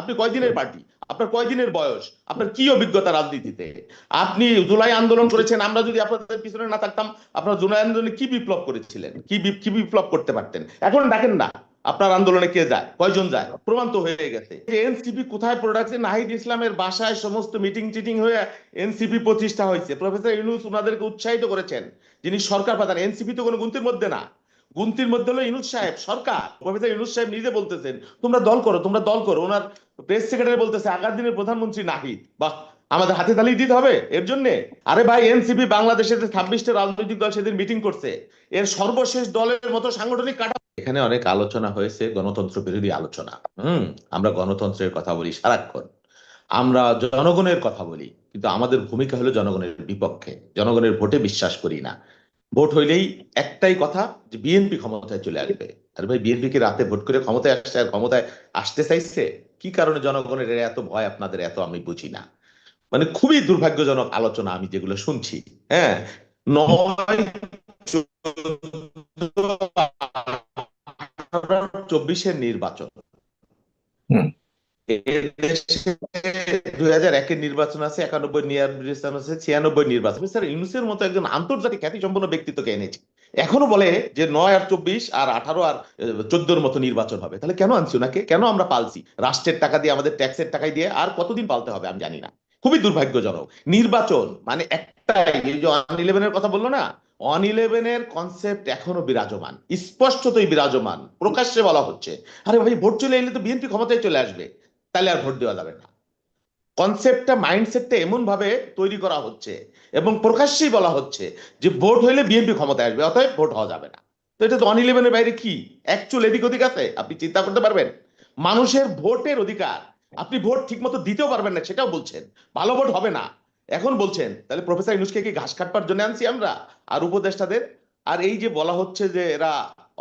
আপনি কয়দিনের পার্টি? আপনার কয়দিনের বয়স? আপনার কি অভিজ্ঞতা রাজনীতিতে? আপনি জুলাই আন্দোলন করেছেন, আমরা যদি আপনাদের পিছনে না থাকতাম, আপনারা জুলাই আন্দোলনে কি বিপ্লব করেছিলেন? কি কি বিপ্লব করতে পারতেন? এখন দেখেন না, আপনার আন্দোলনে কে যায়? কয়জন যায়? প্রমাণ তো হয়ে গেছে। এনসিপি কোথায় প্রোডাক্টে নাহিদ ইসলামের বাসায় সমস্ত মিটিং টিটিং হয়ে এনসিপি প্রতিষ্ঠা হয়েছে। প্রফেসর ইউনুস ওনাদেরকে উৎসাহিত করেছেন, যিনি সরকার প্রধান। এনসিপি তো কোনো গুনতির মধ্যে না। গুনতির মধ্যে হলো ইউনুস সাহেব, সরকার। প্রফেসর ইউনুস সাহেব নিজে বলতেছেন, তোমরা দল করো, তোমরা দল করো। ওনার প্রেস সেক্রেটারি বলতেছে আগার দিনের প্রধানমন্ত্রী নাহিদ। বাহ, আমাদের হাতে তালি দিতে হবে এর জন্য? আরে ভাই, এনসিপি বাংলাদেশের যে ছাব্বিশটা রাজনৈতিক দল সেদিন মিটিং করছে। এর সর্বশেষ দলের মতো সাংগঠনিক কাটা এখানে অনেক আলোচনা হয়েছে, গণতন্ত্র বিরোধী আলোচনা। হুম, আমরা গণতন্ত্রের কথা বলি সারাক্ষণ। আমরা জনগণের কথা বলি, কিন্তু আমাদের ভূমিকা হলো জনগণের বিপক্ষে। জনগণের ভোটে বিশ্বাস করি না। ভোট হইলেই একটাই কথা যে বিএনপি ক্ষমতায় চলে আসবে। আরে ভাই, বিএনপি কি রাতে ভোট করে ক্ষমতায় আসছে আর ক্ষমতায় আসতে চাইছে? কি কারণে জনগণের এত ভয় আপনাদের এত আমি বুঝি না। মানে খুবই দুর্ভাগ্যজনক আলোচনা আমি যেগুলো শুনছি হ্যাঁ? চব্বিশের নির্বাচন। নির্বাচন আছে আছে, ছিয়ানব্বই নির্বাচন স্যার, ইউনুসের মতো একজন আন্তর্জাতিক ব্যক্তিত্বকে এনেছে। এখনও বলে যে নয় আর চব্বিশ আর আঠারো আর চোদ্দোর মতো নির্বাচন হবে। তাহলে কেন আনছি ওনাকে? কেন আমরা পালছি? রাষ্ট্রের টাকা দিয়ে, আমাদের ট্যাক্সের টাকায় দিয়ে আর কতদিন পালতে হবে আমি জানি না। খুবই দুর্ভাগ্যজনক। নির্বাচন মানে একটাই যে ইলেভেনের কথা বলল না? অন ইলেভেনের কনসেপ্ট এখনও বিরাজমান। স্পষ্টতই বিরাজমান। প্রকাশ্যে বলা হচ্ছে। আরে ভাই, ভোট চলে এলে তো বিএনপি ক্ষমতায় চলে আসবে। তাহলে আর ভোট দেওয়া যাবে না। কনসেপ্টটা মাইন্ডসেটটা এমন ভাবে তৈরি করা হচ্ছে এবং প্রকাশ্যেই বলা হচ্ছে যে ভোট হইলে বিএনপি ক্ষমতায় আসবে, অতএব ভোট হওয়া যাবে না। তো এটা তো অন ইলেভেনের বাইরে কি? অ্যাকচুয়াল এদিক ওদিক আছে? আপনি চিন্তা করতে পারবেন? মানুষের ভোটের অধিকার, আপনি ভোট ঠিকমতো দিতেও পারবেন না, সেটাও বলছেন। ভালো ভোট হবে না। এখন বলছেন, তাহলে প্রফেসর ইউনুসকে কি ঘাস কাটবার জন্য আনছি আমরা? আর উপদেষ্টাদের? আর এই যে বলা হচ্ছে যে এরা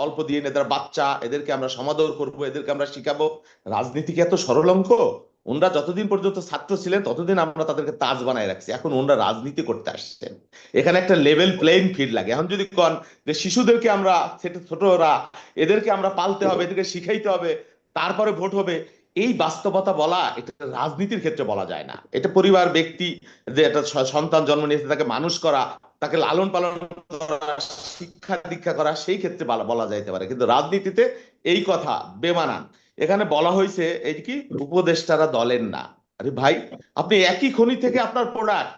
অল্প দিয়ে এদের বাচ্চা, এদেরকে আমরা সমাদর করব, এদেরকে আমরা শিখাবো। রাজনীতি কি এত সরল অঙ্ক ওনরা যতদিন পর্যন্ত ছাত্র ছিলেন, ততদিন আমরা তাদেরকে তাজ বানায় রাখছি। এখন ওনরা রাজনীতি করতে আসছেন। এখানে একটা লেভেল প্লেইং ফিল্ড লাগে। এখন যদি কন যে শিশুদেরকে আমরা, ছোট, ছোটরা, এদেরকে আমরা পালতে হবে, এদেরকে শিখাইতে হবে, তারপরে ভোট হবে, এই বাস্তবতা বলা, এটা রাজনীতির ক্ষেত্রে বলা যায় না। এটা পরিবার, ব্যক্তি, যে একটা সন্তান জন্ম নিয়েছে, তাকে মানুষ করা তাকে লালন পালন করা, শিক্ষা দীক্ষা করা, সেই ক্ষেত্রে বলা যাইতে পারে। কিন্তু রাজনীতিতে এই কথা বেমানান। এখানে বলা হয়েছে এই কি? উপদেষ্টারা দলের না। আরে ভাই, আপনি একই খনি থেকে আপনার প্রোডাক্ট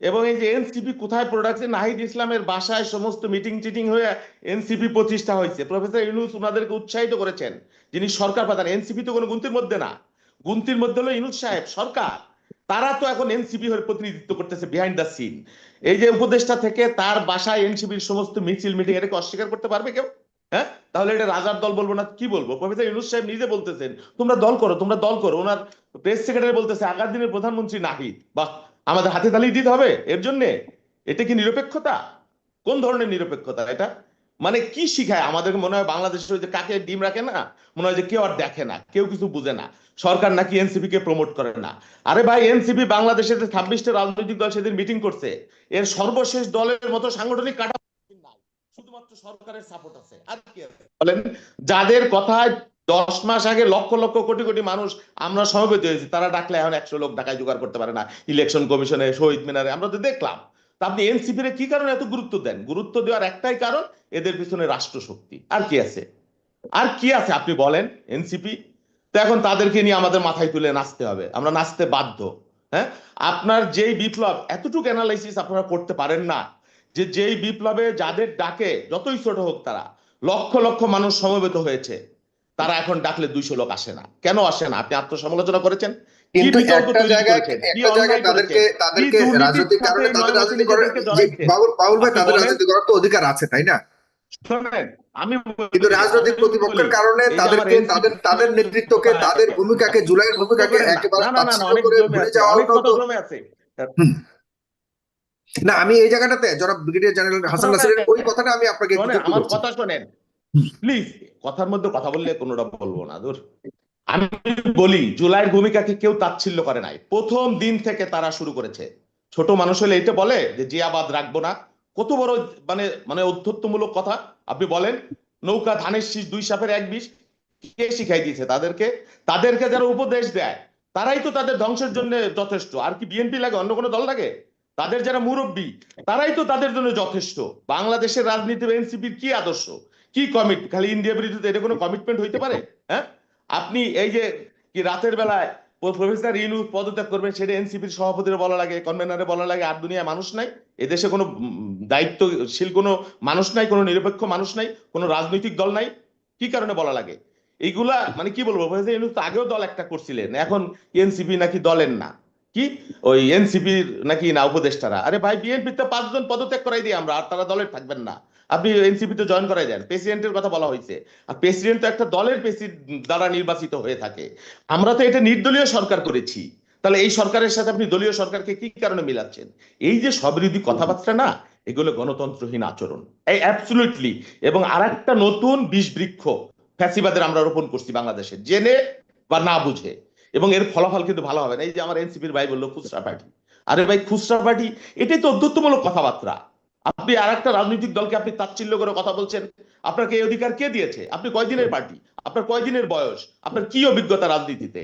এবং এই যে এনসিপি কোথায় প্রোডাক্ট নাহিদ ইসলামের বাসায় সমস্ত মিটিং টিটিং হয়ে এনসিপি প্রতিষ্ঠা হয়েছে। প্রফেসর ইউনুস ওনাদেরকে উৎসাহিত করেছেন। যিনি সরকার প্রধান এনসিপি তো কোনো গুন্তির মধ্যে না। গুন্তির মধ্যে হলো ইউনুস সাহেব, সরকার। তারা তো এখন এনসিপি হয়ে প্রতিনিধিত্ব করতেছে বিহাইন্ড দ্য সিন এই যে উপদেষ্টা থেকে তার বাসায় এনসিপির সমস্ত মিছিল মিটিং এটাকে অস্বীকার করতে পারবে কেউ? হ্যাঁ? তাহলে এটা রাজার দল বলব না, কি বলব? প্রফেসর ইউনুস সাহেব নিজে বলতেছেন, তোমরা দল করো, তোমরা দল করো। ওনার প্রেস সেক্রেটারি বলতেছে, আগার দিনের প্রধানমন্ত্রী নাহিদ। বাহ, আমাদের হাতে তালি দিতে হবে, এর জন্য? এটা কি নিরপেক্ষতা? কোন ধরনের নিরপেক্ষতা এটা? মানে কি শিখায়? আমাদের মনে হয় বাংলাদেশের ওই যে কাকে ডিম রাখে না, মনে হয় যে কেউ আর দেখে না, কেউ কিছু বুঝে না। সরকার নাকি এনসিপি কে প্রমোট করে না। আরে ভাই, এনসিপি বাংলাদেশের ছাব্বিশটা রাজনৈতিক দল সেদিন মিটিং করছে, এর সর্বশেষ দলের মতো সাংগঠনিক কাটা শুধুমাত্র সরকারের সাপোর্ট আছে। আর কি বলেন, যাদের কথায় দশ মাস আগে লক্ষ লক্ষ কোটি কোটি মানুষ আমরা সমবেত হয়েছি, তারা ডাকলে এখন একশো লোক ঢাকায় জোগাড় করতে পারে না। ইলেকশন কমিশনে, শহীদ মিনারে, আমরা তো দেখলাম। তা আপনি এনসিপি রে কি কারণে এত গুরুত্ব দেন? গুরুত্ব দেওয়ার একটাই কারণ এদের পিছনে রাষ্ট্রশক্তি। আর কি আছে? আর কি আছে? আপনি বলেন, এনসিপি? তো এখন তাদেরকে নিয়ে আমাদের মাথায় তুলে নাচতে হবে। আমরা নাচতে বাধ্য হ্যাঁ? আপনার যেই বিপ্লব, এতটুকু অ্যানালাইসিস আপনারা করতে পারেন না যে যেই বিপ্লবে যাদের ডাকে, যতই ছোট হোক তারা, লক্ষ লক্ষ মানুষ সমবেত হয়েছে, তারা এখন ডাকলে দুইশো লোক আসে না। কেন আসে না? আপনি আত্মসমালোচনা করেছেন। কিন্তু একটা জায়গায় একটা জায়গায় তাদেরকে তাদেরকে রাজনৈতিক কারণে তাদের রাজনীতি করার যাদেরকে যে বাবুল বাবুল ভাই তাদের রাজনীতি করার তো অধিকার আছে তাই না? আমি কিন্তু রাজনৈতিক প্রতিপক্ষের কারণে এই তাদেরকে তাদের তাদের নেতৃত্বকে তাদের ভূমিকাকে জুলাইয়ের ভূমিকাকে একেবারে না না না না, তাচ্ছিল্য অনেক করে ভুলে যাওয়া আছে। না আমি এই জায়গাটাতে জনাব ব্রিগেডিয়ার জেনারেল হাসান নাসিরের ওই কথাটা আমি আপনাকে আমার কথা শোনেন। প্লিজ কথার মধ্যে কথা বললে কোনোটা বলব না দূর। আমি বলি, জুলাইয়ের ভূমিকাকে কেউ তাচ্ছিল্য করে নাই। প্রথম দিন থেকে তারা শুরু করেছে। ছোট মানুষ হলে এটা বলে যে জিয়াবাদ রাখব না। কত বড় মানে মানে অধ্যত্বমূলক কথা। আপনি বলেন, নৌকা, ধানের শীষ, দুই সাপের এক বিষ, কে শিখাই দিয়েছে তাদেরকে? তাদেরকে যারা উপদেশ দেয়, তারাই তো তাদের ধ্বংসের জন্য যথেষ্ট। আর কি বিএনপি লাগে, অন্য কোনো দল লাগে? তাদের যারা মুরব্বী, তারাই তো তাদের জন্য যথেষ্ট। বাংলাদেশের রাজনীতি এনসিপির কি আদর্শ? কি কমিট খালি ইন্ডিয়া বিরোধীতে এটা কোনো কমিটমেন্ট হইতে পারে? হ্যাঁ? আপনি এই যে কি রাতের বেলায় প্রফেসর ইনু পদত্যাগ করবেন সেটা এনসিপির সভাপতির বলা লাগে, কনভেনারে বলা লাগে, আর দুনিয়ায় মানুষ নাই। এদেশে কোনো দায়িত্বশীল কোনো মানুষ নাই, কোনো নিরপেক্ষ মানুষ নাই, কোনো রাজনৈতিক দল নাই। কি কারণে বলা লাগে? এইগুলা মানে কি বলব, প্রফেসর ইনু তো আগেও দল একটা করছিলেন, এখন এনসিপি নাকি দলের না। কি? ওই এনসিপির নাকি না, উপদেষ্টারা। আরে ভাই, বিএনপি তো পাঁচজন পদত্যাগ করাই দিই আমরা, আর তারা দলের থাকবেন না। আপনি এনসিপি তে জয়েন করাই দেন। প্রেসিডেন্টের কথা বলা হয়েছে। আর প্রেসিডেন্ট তো একটা দলের প্রেসিডেন্ট দ্বারা নির্বাচিত হয়ে থাকে। আমরা তো এটা নির্দলীয় সরকার করেছি। তাহলে এই সরকারের সাথে আপনি দলীয় সরকারকে কি কারণে মিলাচ্ছেন? এই যে সবিরোধী কথাবার্তা না, এগুলো গণতন্ত্রহীন আচরণ। এই অ্যাবসুলুটলি এবং আর একটা নতুন বিষ বৃক্ষ ফ্যাসিবাদের আমরা রোপণ করছি বাংলাদেশে। জেনে বা না বুঝে। এবং এর ফলাফল কিন্তু ভালো হবে না। এই যে আমার এনসিপির ভাই বলল, খুচরা পার্টি। আরে ভাই, খুচরা পার্টি, এটাই তো অধ্যত্বমূলক কথাবার্তা। আপনি আর একটা রাজনৈতিক দলকে আপনি তাচ্ছিল্য করে কথা বলছেন। আপনাকে এই অধিকার কে দিয়েছে? আপনি কয়দিনের পার্টি? আপনার কয়দিনের বয়স? আপনার কি অভিজ্ঞতা রাজনীতিতে?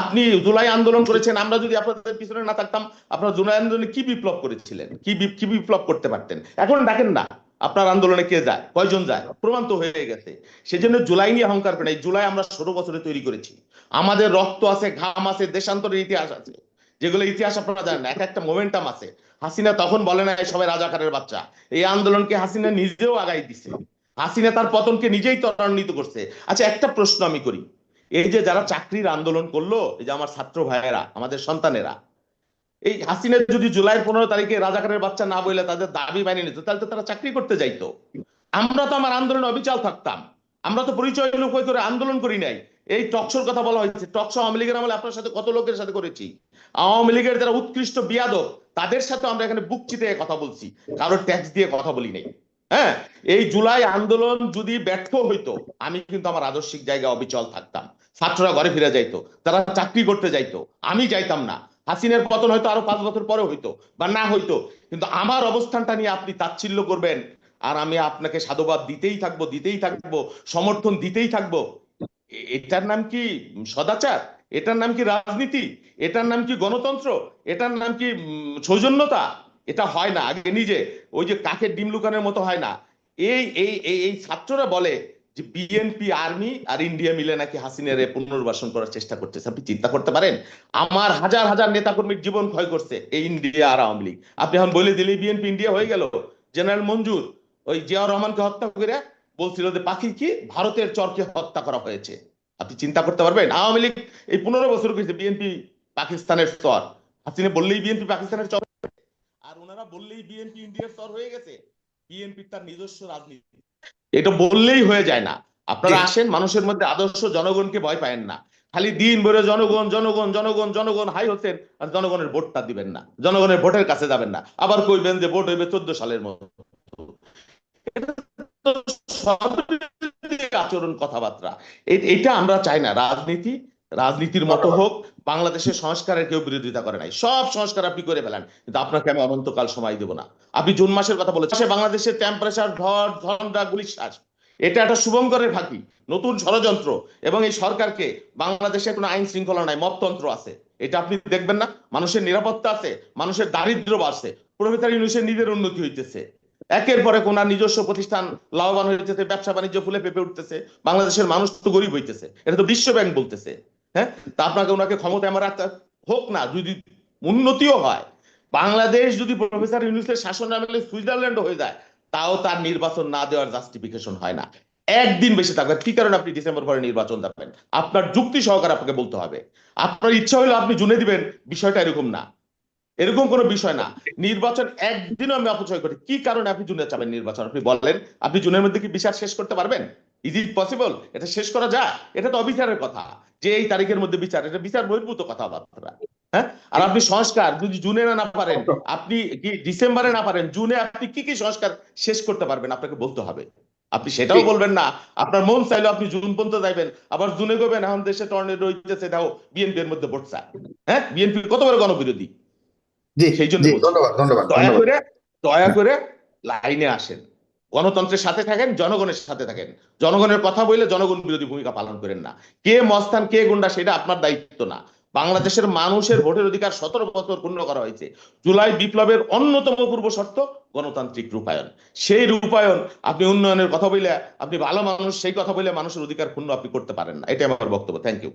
আপনি জুলাই আন্দোলন করেছেন, আমরা যদি আপনাদের পিছনে না থাকতাম, আপনারা জুলাই আন্দোলনে কি বিপ্লব করেছিলেন? কি কি বিপ্লব করতে পারতেন? এখন দেখেন না, আপনার আন্দোলনে কে যায়? কয়জন যায়? প্রমাণ তো হয়ে গেছে। সেজন্য জুলাই নিয়ে অহংকার করে এই জুলাই আমরা ষোলো বছরে তৈরি করেছি। আমাদের রক্ত আছে, ঘাম আছে, দেশান্তরের ইতিহাস আছে। যেগুলো ইতিহাস আপনারা জানেন, এক একটা মোমেন্টাম আছে। হাসিনা তখন বলে না সবাই রাজাকারের বাচ্চা। এই আন্দোলনকে হাসিনা নিজেও আগাই দিছে। হাসিনা তার পতনকে নিজেই ত্বরান্বিত করছে। আচ্ছা একটা প্রশ্ন আমি করি। এই যে যারা চাকরির আন্দোলন করল, এই যে আমার ছাত্র ভাইয়েরা, আমাদের সন্তানেরা, এই হাসিনা যদি জুলাই পনেরো তারিখে রাজাকারের বাচ্চা না বলে তাদের দাবি মানিয়ে নিত, তাহলে তো তারা চাকরি করতে যাইতো। আমরা তো আমার আন্দোলনে অবিচাল থাকতাম। আমরা তো পরিচয় লোক করে আন্দোলন করি নাই। এই টকশোর কথা বলা হয়েছে। টকশো আওয়ামী লীগের আমলে আপনার সাথে কত লোকের সাথে করেছি? আওয়ামী লীগের যারা উৎকৃষ্ট বিয়াদক তাদের সাথে আমরা এখানে বুক চিতে কথা বলছি। কারোর ট্যাক্স দিয়ে কথা বলি নাই। হ্যাঁ? এই জুলাই আন্দোলন যদি ব্যর্থ হইতো, আমি কিন্তু আমার আদর্শিক জায়গায় অবিচল থাকতাম। ছাত্ররা ঘরে ফিরে যাইতো, তারা চাকরি করতে যাইতো। আমি যাইতাম না। হাসিনের পতন হয়তো আরও পাঁচ বছর পরে হইতো বা না হইতো। কিন্তু আমার অবস্থানটা নিয়ে আপনি তাচ্ছিল্য করবেন। আর আমি আপনাকে সাধুবাদ দিতেই থাকব দিতেই থাকব, সমর্থন দিতেই থাকব। এটার নাম কি সদাচার? এটার নাম কি রাজনীতি? এটার নাম কি গণতন্ত্র? এটার নাম কি সৌজন্যতা? এটা হয় না, আগে নিজে। ওই যে কাকের ডিম লুকানোর মতো হয় না। এই এই এই ছাত্ররা বলে যে বিএনপি আর্মি আর ইন্ডিয়া মিলে নাকি হাসিনের পুনর্বাসন করার চেষ্টা করতেছে। আপনি চিন্তা করতে পারেন? আমার হাজার হাজার নেতাকর্মীর জীবন ক্ষয় করছে এই ইন্ডিয়া আর আওয়ামী লীগ। আপনি এখন বলে দিলে বিএনপি ইন্ডিয়া হয়ে গেল। জেনারেল মঞ্জুর, ওই জিয়াউর রহমানকে হত্যা করে বলছিল যে পাখি কি ভারতের চরকে হত্যা করা হয়েছে। আপনি চিন্তা করতে পারবেন? আওয়ামী লীগ এই পনেরো বছর করেছে বিএনপি পাকিস্তানের স্তর। হাসিনে বললেই বিএনপি পাকিস্তানের চর আর ওনারা বললেই বিএনপি ইন্ডিয়ার স্তর হয়ে গেছে। বিএনপি তার নিজস্ব রাজনীতি। এটা বললেই হয়ে যায় না। আপনারা আসেন মানুষের মধ্যে আদর্শ জনগণকে ভয় পায়েন না। খালি দিন ভরে জনগণ জনগণ জনগণ জনগণ হাই হচ্ছেন আর জনগণের ভোটটা দিবেন না। জনগণের ভোটের কাছে যাবেন না। আবার কইবেন যে ভোট হইবে চোদ্দ সালের মতো। আচরণ কথাবার্তা। এটা আমরা চাই না। রাজনীতি রাজনীতির মতো হোক বাংলাদেশের সংস্কারের কেউ বিরোধিতা করে নাই। সব সংস্কার আপনি করে ফেলেন কিন্তু আপনাকে আমি অনন্তকাল সময় দেব না। আপনি জুন মাসের কথা বলেছেন। বাংলাদেশের টেম্পারেচার ঝড় ঝন্ডা গুলিশ্বাস এটা একটা শুভঙ্করের ফাঁকি নতুন ষড়যন্ত্র। এবং এই সরকারকে বাংলাদেশে কোনো আইন শৃঙ্খলা নাই মপতন্ত্র আছে। এটা আপনি দেখবেন না। মানুষের নিরাপত্তা আছে মানুষের দারিদ্র বাড়ছে। প্রফেসর ইউনুসের নিজের উন্নতি হইতেছে। একের পরে কোন নিজস্ব প্রতিষ্ঠান লাভবান হইতেছে ব্যবসা বাণিজ্য ফুলে পেঁপে উঠতেছে, বাংলাদেশের মানুষ তো গরিব হইতেছে। এটা তো বিশ্ব ব্যাংক বলতেছে হ্যাঁ? তা আপনাকে ওনাকে ক্ষমতা আমার রাখতে হোক না, যদি উন্নতিও হয়। বাংলাদেশ যদি প্রফেসর ইউনুসের শাসন আমলে সুইজারল্যান্ড হয়ে যায়, তাও তার নির্বাচন না দেওয়ার জাস্টিফিকেশন হয় না। একদিন বেশি থাকবে কি কারণে আপনি ডিসেম্বর পরে নির্বাচন দেবেন? আপনার যুক্তি সহকারে আপনাকে বলতে হবে। আপনার ইচ্ছা হলে আপনি জুনে দিবেন, বিষয়টা এরকম না। এরকম কোনো বিষয় না। নির্বাচন একদিনও আমি অপচয় করি কি কারণে আপনি জুনে চাবেন নির্বাচন? আপনি বলেন আপনি জুনের মধ্যে কি বিচার শেষ করতে পারবেন? ইজ ইট পসিবল এটা শেষ করা যায়। এটা তো অবিচারের কথা। যে এই তারিখের মধ্যে বিচার এটা বিচার বহির্ভূত কথাবার্তা। হ্যাঁ? আর আপনি সংস্কার যদি জুনে না পারেন আপনি কি ডিসেম্বরে না পারেন জুনে আপনি কি কি সংস্কার শেষ করতে পারবেন আপনাকে বলতে হবে। আপনি সেটাও বলবেন না। আপনার মন চাইলে আপনি জুন পর্যন্ত যাইবেন। আবার জুনে গবেন এখন দেশে টর্নেডো হইতেছে দাও বিএনপি এর মধ্যে ভোট চায় হ্যাঁ? বিএনপি কত বড় গণবিরোধী? সেই জন্য ধন্যবাদ ধন্যবাদ দয়া করে দয়া করে লাইনে আসেন। গণতন্ত্রের সাথে থাকেন জনগণের সাথে থাকেন। জনগণের কথা বলে জনগণ বিরোধী ভূমিকা পালন করেন না। কে মস্তান কে গুন্ডা সেটা আপনার দায়িত্ব না। বাংলাদেশের মানুষের ভোটের অধিকার সতেরো বছর পূর্ণ করা হয়েছে। জুলাই বিপ্লবের অন্যতম পূর্ব শর্ত গণতান্ত্রিক রূপায়ণ। সেই রূপায়ণ আপনি উন্নয়নের কথা বলে আপনি ভালো মানুষ সেই কথা বলে মানুষের অধিকার পূর্ণ আপনি করতে পারেন না। এটাই আমার বক্তব্য। Thank you